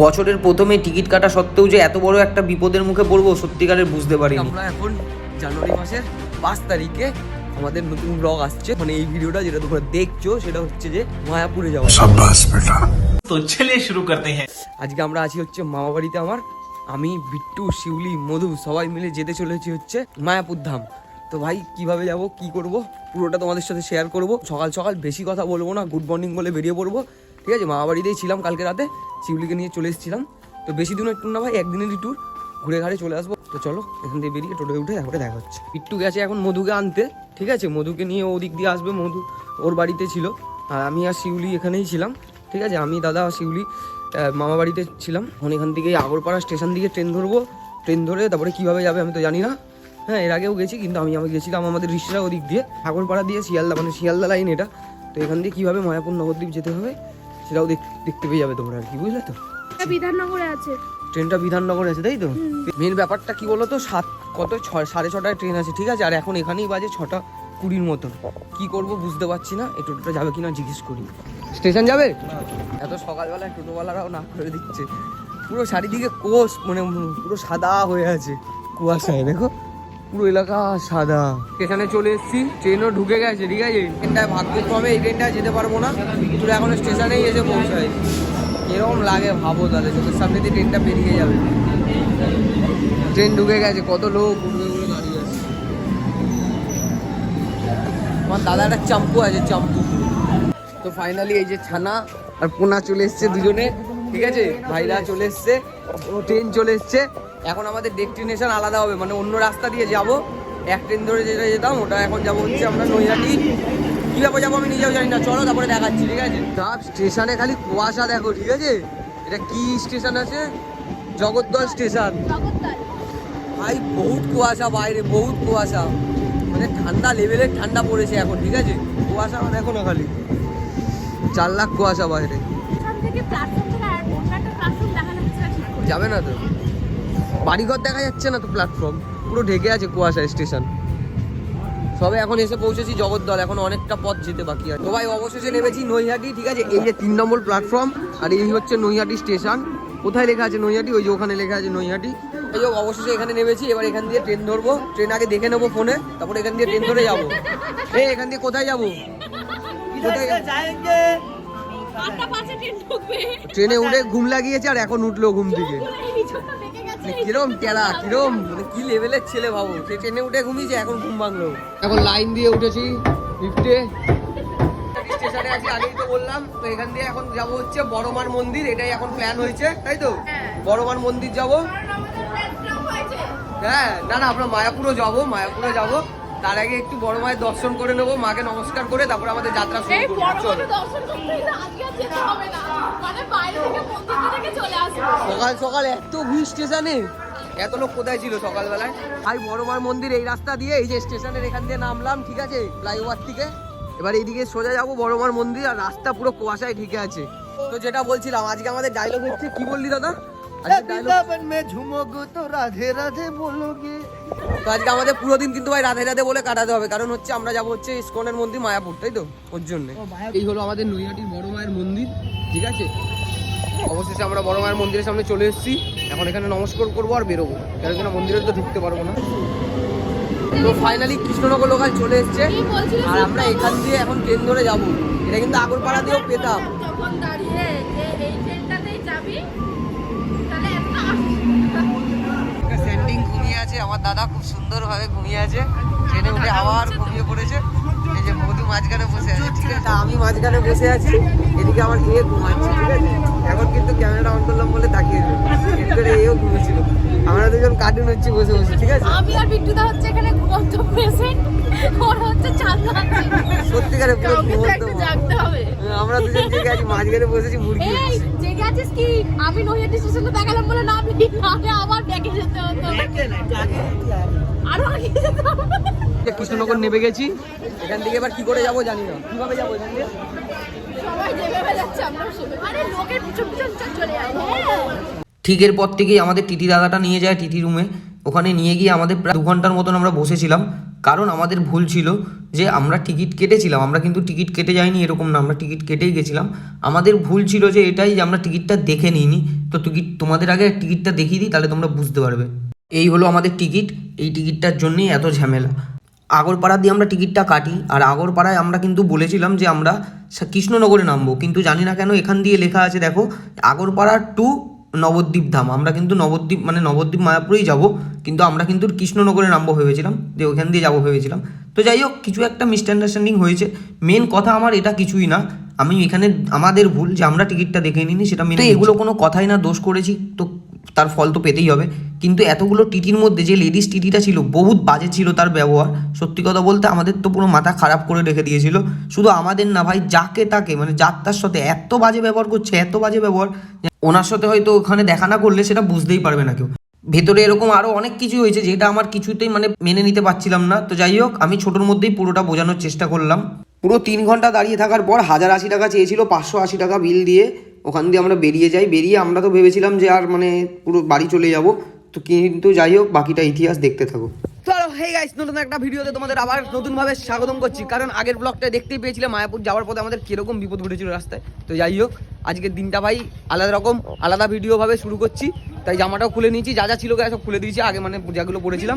বছরের প্রথমে টিকিট কাটা সত্ত্বেও যে এত বড় একটা বিপদের মুখে পড়ব সত্যিকারের বুঝতে পারি আমরা এখন জানুয়ারি মাসের পাঁচ তারিখে আমাদের নতুন ব্লগ আসছে। মানে এই ভিডিওটা যেটা তোমরা দেখছ সেটা হচ্ছে যে মায়াপুরে যাওয়া। সাব্বাস বেটা। তো চলে শুরু করতে হ্যাঁ। আজকে আমরা আছি হচ্ছে মামা বাড়িতে আমার। আমি বিট্টু শিউলি মধু সবাই মিলে যেতে চলেছি হচ্ছে মায়াপুর ধাম। তো ভাই কীভাবে যাব কি করব পুরোটা তোমাদের সাথে শেয়ার করব। সকাল সকাল বেশি কথা বলব না গুড মর্নিং বলে বেরিয়ে পড়ব। ঠিক আছে মামা বাড়িতেই ছিলাম কালকে রাতে। শিউলিকে নিয়ে চলে এসেছিলাম। তো বেশি দিনের ট্যুর না ভাই, একদিনেরই ট্যুর ঘুরে ঘাড়ে চলে আসব। তো চলো, এখান থেকে বেরিয়ে টোটোয় উঠে তারপরে দেখা হচ্ছে। বিট্টু গেছে এখন মধুকে আনতে, ঠিক আছে? মধুকে নিয়ে ওদিক দিয়ে আসবে, মধু ওর বাড়িতে ছিল। আর আমি আর শিউলি এখানেই ছিলাম, ঠিক আছে? আমি, দাদা আর শিউলি মামা বাড়িতে ছিলাম। এখন এখান থেকে আগরপাড়া স্টেশন দিকে ট্রেন ধরবো। ট্রেন ধরে তারপরে কীভাবে যাবে আমি তো জানি না। হ্যাঁ এর আগেও গেছি, কিন্তু আমি আমি গেছিলাম আমাদের রিসরা ওদিক দিয়ে। আগরপাড়া দিয়ে শিয়ালদা মানে শিয়ালদা লাইন এটা। তো এখান দিয়ে কীভাবে মায়াপুর নবদ্বীপ যেতে হবে সেটাও দেখ- দেখতে পেয়ে যাবে তোমরা আর কি বুঝলে তো? বিধাননগরে আছে। ট্রেনটা বিধাননগর আছে তাই তো? মেন ব্যাপারটা কি বলতো সাত কত ছয় সাড়ে ছটায় ট্রেন আছে ঠিক আছে? আর এখন এখানেই বাজে ছটা কুড়ির মতন। কি করব বুঝতে পারছি না এই টোটোটা যাবে কিনা জিজ্ঞেস করি। স্টেশন যাবে? এত সকালবেলায় টোটোওয়ালারাও না করে দিচ্ছে। পুরো চারিদিকে কোষ মানে পুরো সাদা হয়ে আছে কুয়াশায় দেখো। পুরো এলাকা সাদা। স্টেশনে চলে এসেছি ট্রেনও ঢুকে গেছে ঠিক আছে? ট্রেনটায় ভাগ্য কমে এই ট্রেনটায় যেতে পারব না। কিন্তু এখন স্টেশনেই এসে পৌঁছায়। এরকম লাগে ভাবো তাহলে চোখের সামনে দিয়ে ট্রেনটা বেরিয়ে যাবে। ট্রেন ঢুকে গেছে কত লোক দাঁড়িয়ে আছে। আমার দাদা একটা চাম্পু আছে চাম্পু। তো ফাইনালি এই যে ছানা আর পোনা চলে এসছে দুজনে ঠিক আছে? ভাইরা চলে এসছে ও ট্রেন চলে এসছে। এখন আমাদের ডেস্টিনেশন আলাদা হবে মানে অন্য রাস্তা দিয়ে যাব। এক ট্রেন ধরে যেটা যেতাম ওটা এখন যাব হচ্ছে আমরা নৈহাটি। কীভাবে যাব আমি নিজেও জানি না চলো তারপরে দেখাচ্ছি ঠিক আছে? তার স্টেশনে খালি কুয়াশা দেখো ঠিক আছে? এটা কি স্টেশন আছে? জগদ্দল স্টেশন ভাই বহুত কুয়াশা বাইরে বহুত কুয়াশা। মানে ঠান্ডা লেভেলের ঠান্ডা পড়েছে এখন ঠিক আছে? কুয়াশা দেখো না খালি। চার লাখ কুয়াশা বাইরে। এখান যাবে না তো। বাড়িঘর দেখা যাচ্ছে না তো প্ল্যাটফর্ম পুরো ঢেকে আছে কুয়াশা স্টেশন সবে এখন এসে পৌঁছেছি জগদ্দল এখন অনেকটা পথ যেতে বাকি আছে। তো ভাই অবশেষে নেমেছি নৈহাটি ঠিক আছে? এই যে তিন নম্বর প্ল্যাটফর্ম আর এই হচ্ছে নৈহাটি স্টেশন কোথায় লেখা আছে নৈহাটি? ওই যে ওখানে লেখা আছে নৈহাটি। এই যে অবশেষে এখানে নেমেছি। এবার এখান দিয়ে ট্রেন ধরবো। ট্রেন আগে দেখে নেব ফোনে তারপর এখান দিয়ে ট্রেন ধরে যাব। এই এখান দিয়ে কোথায় যাব? ট্রেনে উঠে ঘুম লাগিয়েছে আর এখন উঠল ঘুম থেকে। কিরম টেরা কিরম? মানে কি লেভেলের ছেলে ভাবো সে ট্রেনে উঠে ঘুমিয়েছে এখন ঘুম ভাঙলো। এখন লাইন দিয়ে উঠেছি লিফটে স্টেশনে আছি আগেই তো বললাম তো এখান দিয়ে এখন যাব হচ্ছে বড়মার মন্দির এটাই এখন প্ল্যান হয়েছে তাই তো? বড়মার মন্দির যাব। হ্যাঁ না না আমরা মায়াপুরও যাব মায়াপুরে যাব। তার আগে একটু বড় মায়ের দর্শন করে নেব মাকে নমস্কার করে তারপরে আমাদের যাত্রা শুরু সকাল সকাল এত ভিড় স্টেশনে। এত লোক কোথায় ছিল সকালবেলায়? ভাই বড় মার মন্দির এই রাস্তা দিয়ে এই যে স্টেশনের এখান দিয়ে নামলাম ঠিক আছে ফ্লাইওভার থেকে। এবার এইদিকে সোজা যাব বড় মার মন্দির আর রাস্তা পুরো কুয়াশায় ঠিক আছে। তো যেটা বলছিলাম আজকে আমাদের ডায়লগ হচ্ছে কি বললি দাদা? বৃন্দাবন তো রাধে রাধে বলোগে। তো আজকে আমাদের পুরো দিন কিন্তু ভাই রাধে রাধে বলে কাটাতে হবে। কারণ হচ্ছে আমরা যাব হচ্ছে ইস্কনের মন্দির মায়াপুর তাই তো? ওর জন্য। এই হলো আমাদের নৈহাটির বড় মায়ের মন্দির ঠিক আছে? অবশেষে আমরা বড় মায়ের মন্দিরের সামনে চলে এসেছি। এখন এখানে নমস্কার করব আর বেরোবো। কেন কিনা মন্দিরে তো ঢুকতে পারব না। তো ফাইনালি কৃষ্ণনগর লোকাল চলে এসছে। আর আমরা এখান দিয়ে এখন ট্রেন ধরে যাব। এটা কিন্তু আগরপাড়া দিয়েও পেতাম আছে আমার দাদা খুব সুন্দরভাবে ঘুমিয়ে আছে ট্রেনে উঠে আবার ঘুমিয়ে পড়েছে। এই যে মধু মাঝখানে বসে আছে ঠিক আছে? আমি মাঝখানে বসে আছি এদিকে আমার এ ঘুমাচ্ছে ঠিক আছে? এখন কিন্তু ক্যামেরা অন করলাম বলে তাকিয়ে করে এও ঘুমিয়েছিল। আমরা দুজন কার্টুন হচ্ছে বসে বসে ঠিক আছে? আমি আর বিট্টুদা হচ্ছে এখানে ঘুমন্ত পেশেন্ট ওর হচ্ছে চাঁদা সত্যিকারে পুরো ঘুমন্ত আমরা দুজন জেগে আছি মাঝখানে বসেছি মুরগি এই জেগে আছিস কি? আমি নৈহাটি স্টেশনে দেখালাম বলে নামলি নাহলে আবার ব্যাগে যেতে হতো। আরও? আগে যেতে কৃষ্ণনগর নেমে গেছি এখান থেকে এবার কি করে যাব জানি না। কীভাবে যাব ঠিক এর পর থেকেই আমাদের টিটি দাদাটা নিয়ে যায় টিটি রুমে ওখানে নিয়ে গিয়ে আমাদের প্রায় দু ঘণ্টার মতন আমরা বসেছিলাম। কারণ আমাদের ভুল ছিল যে আমরা টিকিট কেটেছিলাম। আমরা কিন্তু টিকিট কেটে যাইনি, এরকম না। আমরা টিকিট কেটেই গেছিলাম। আমাদের ভুল ছিল যে এটাই যে আমরা টিকিটটা দেখে নিইনি। তো টিকিট তোমাদের আগে টিকিটটা দেখিয়ে দিই, তাহলে তোমরা বুঝতে পারবে। এই হলো আমাদের টিকিট। এই টিকিটটার জন্যই এত ঝামেলা। আগরপাড়া দিয়ে আমরা টিকিটটা কাটি। আর আগরপাড়ায় আমরা কিন্তু বলেছিলাম যে আমরা কৃষ্ণনগরে নামবো। কিন্তু জানি না কেন এখান দিয়ে লেখা আছে, দেখো, আগরপাড়া টু নবদ্বীপ ধাম। আমরা কিন্তু নবদ্বীপ মানে নবদ্বীপ মায়াপুরেই যাব কিন্তু আমরা কিন্তু কৃষ্ণনগরে নামবো ভেবেছিলাম যে ওখান দিয়ে যাব ভেবেছিলাম। তো যাই হোক কিছু একটা মিসআন্ডারস্ট্যান্ডিং হয়েছে। মেন কথা আমার এটা কিছুই না। আমি এখানে আমাদের ভুল যে আমরা টিকিটটা দেখে নিইনি সেটা মেনে এগুলো কোনো কথাই না দোষ করেছি? তো তার ফল তো পেতেই হবে। কিন্তু এতগুলো টিটির মধ্যে যে লেডিস টিটিটা ছিল, বহুত বাজে ছিল তার ব্যবহার। সত্যি কথা বলতে আমাদের তো পুরো মাথা খারাপ করে রেখে দিয়েছিল। শুধু আমাদের না ভাই, যাকে তাকে মানে যার তার সাথে এত বাজে ব্যবহার করছে, এত বাজে ব্যবহার, ওনার সাথে হয়তো ওখানে দেখা না করলে সেটা বুঝতেই পারবে না কেউ। ভেতরে এরকম আরও অনেক কিছু হয়েছে যেটা আমার কিছুতেই মানে মেনে নিতে পারছিলাম না। তো যাই হোক, আমি ছোটোর মধ্যেই পুরোটা বোঝানোর চেষ্টা করলাম। পুরো তিন ঘণ্টা দাঁড়িয়ে থাকার পর হাজার আশি টাকা চেয়েছিল, পাঁচশো আশি টাকা বিল দিয়ে। ওখান দিয়ে আমরা বেরিয়ে যাই। বেরিয়ে আমরা তো ভেবেছিলাম যে আর মানে পুরো বাড়ি চলে যাব। তো কিন্তু যাই হোক বাকিটা ইতিহাস দেখতে থাকো। চলো হে গাইস নতুন একটা ভিডিওতে তোমাদের আবার নতুন ভাবে স্বাগতম করছি। কারণ আগের ব্লগটা দেখতেই পেয়েছিলে মায়াপুর যাওয়ার পথে আমাদের কীরকম বিপদ ঘটেছিল রাস্তায়। তো যাই হোক আজকের দিনটা ভাই আলাদা রকম আলাদা ভিডিও ভাবে শুরু করছি। তাই জামাটাও খুলে নিয়েছি যা যা ছিল গায়ে সব খুলে দিয়েছি আগে মানে যেগুলো পড়েছিলাম।